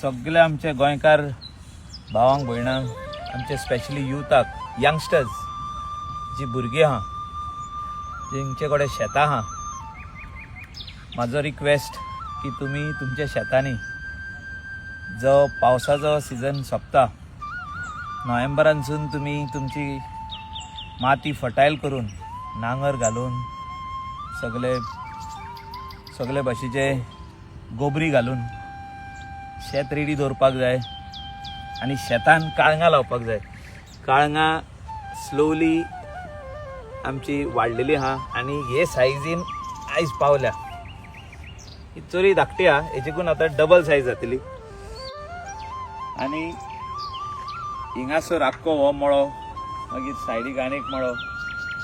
सगळे आमचे गोंयकार भावांक भयणांक आमचे स्पेशली युथाक यंगस्टर्स जी भुरगीं आहा जेंचे कडेन शेतां आहा म्हाजो रिक्वेस्ट की तुमी तुमच्या शेतांनी जो पावसाचो सिजन सोंपता नोव्हेंबरानसून तुमी तुमची माती फटायल करून नांगर घालून सगळे सगळे भाशेचे गोबरी घालून शेत रेडी दवरपाक जाय. आनी शेतान काळंगां लावपाक जाय. काळंगां स्लोली आमची वाडलेली आहा आनी हे सायजीन आयज पावल्या. ही चोरी धाकटी आहा हेचेकून आतां डबल सायज जातली. आनी हिंगासर आख्खो हो मळो. मागीर सायडीक आनीक मळो.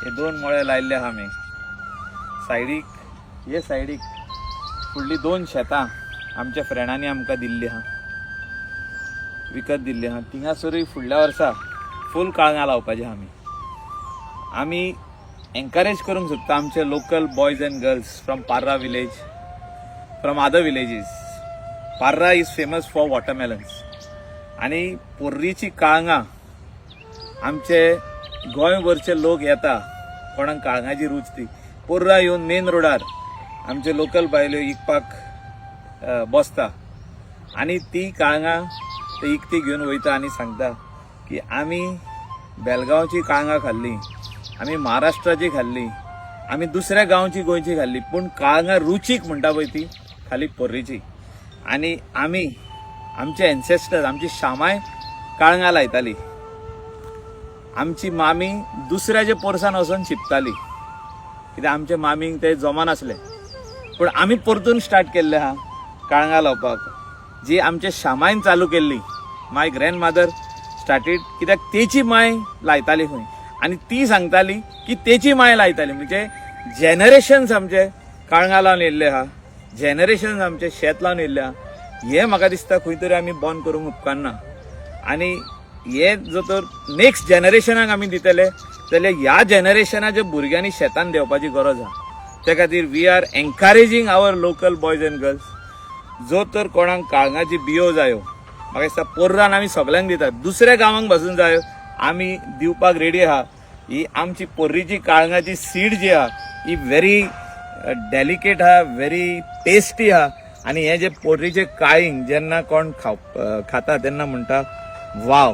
हे दोन मळे लायल्ले आहा आमी. सायडीक हे सायडीक फुडली दोन शेतां. आमच्या फ्रेंडांनी आमकां दिल्ली आहा विकत दिल्ली आहा थिंगासरूय फुडल्या वर्सा फूल काळगां लावपाची आहा आमी आमी एनकरेज करूंक सोदता आमचे local boys and girls from Parra village from other villages Parra is famous for watermelons आनी पोर्रीची काळगां आमचे गोंयभरचे लोक येता कोणाक काळगांची रूच ती. पोर्रा येवन मेन रोडार आमचे लोकल बायल्यो इकपाक बसता. आनी ती काळंगां ते इकती घेवन वयता आनी सांगता की आमी बेलगांवची काळंगां खाल्ली आमी महाराष्ट्राची खाल्ली आमी दुसऱ्या गांवची गोंयची खाल्ली पूण काळगां रुचीक म्हणटा पळय ती खाली पोर्रीची आनी आमी आमचे एन्सेस्टर्स आमची शामाय काळगां लायताली. आमची मामी दुसऱ्याच्या पोरसान वचून शिंपताली. कित्याक आमच्या मामीक ते जमनासले पूण आमी परतून स्टार्ट केल्ले आहा काळंगां लावपाक. जी आमच्या शामायन चालू केल्ली. माय ग्रँड मादर स्टार्टेड कित्याक तेची माय लायताली खंय. आनी ती सांगताली की तेची माय लायताली. म्हणजे जेनरेशन्स आमचे काळंगा लावन येयल्ले आहा जेनरेशन्स आमचे शेत लावन येयल्ले आहा हें म्हाका दिसता खंय तरी आमी बंद करूंक उपकारना आनी हे जर तर नेक्स्ट जनरेशनाक आमी दितले जाल्यार ह्या जनरेशनाच्या भुरग्यांनी शेतान देंवपाची गरज आहा त्या खातीर we are encouraging our local boys and girls जो तर कोणाक काळंगाची बियो जायो. म्हाका दिसता पोर्रान आमी सगल्यांक दितात. दुसऱ्या गांवांक बसून जायो. आमी दिवपाक रेडी आहा. ही आमची पोर्रीची काळंगाची सीड जी आहा ही व्हेरी डेलिकेट आहा व्हेरी टेस्टी आहा. आनी हे जे पोर्रीचे काळींग जेन्ना कोण खाव खाता तेन्ना म्हणटा वाव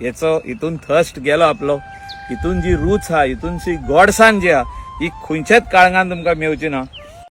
हेचो हितून थर्स्ट गेलो आपलो. हितून जी रूच आहा हितूनची गोडसाण जी आहा ही खंयच्याच काळंगान तुमकां मेवची ना